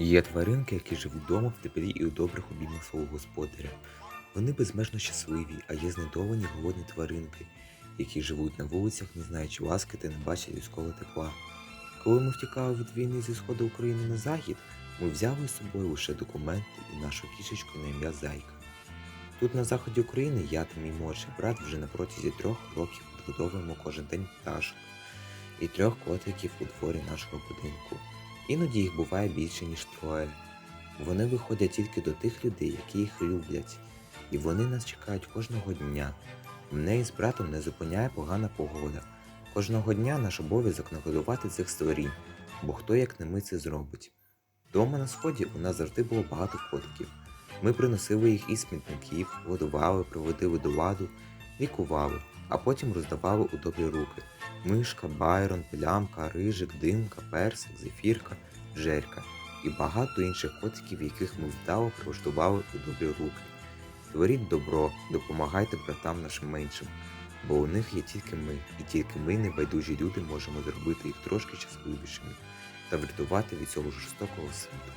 Є тваринки, які живуть вдома в теплі і у добрих обіймах свого господаря. Вони безмежно щасливі, а є знедовані голодні тваринки, які живуть на вулицях, не знаючи ласки та не бачать людського тепла. Коли ми втікали від війни зі сходу України на захід, ми взяли з собою лише документи і нашу кішечку на ім'я Зайка. Тут на заході України я та мій молодший брат вже на протязі трьох років підгодовуємо кожен день пташок і трьох котиків у дворі нашого будинку. Іноді їх буває більше, ніж троє. Вони виходять тільки до тих людей, які їх люблять, і вони нас чекають кожного дня. Мене із братом не зупиняє погана погода. Кожного дня наш обов'язок нагодувати цих створінь, бо хто як не ми це зробить. Дома на сході у нас завжди було багато котиків. Ми приносили їх із смітників, годували, приводили до ладу, лікували, а потім роздавали у добрі руки. Мишка, Байрон, Плямка, Рижик, Димка, Персик, Зефірка, Жерка і багато інших котиків, яких ми вдало прилаштували у добрі руки. Творіть добро, допомагайте братам нашим меншим, бо у них є тільки ми, і тільки ми, небайдужі люди, можемо зробити їх трошки щасливішими та врятувати від цього жорстокого світу.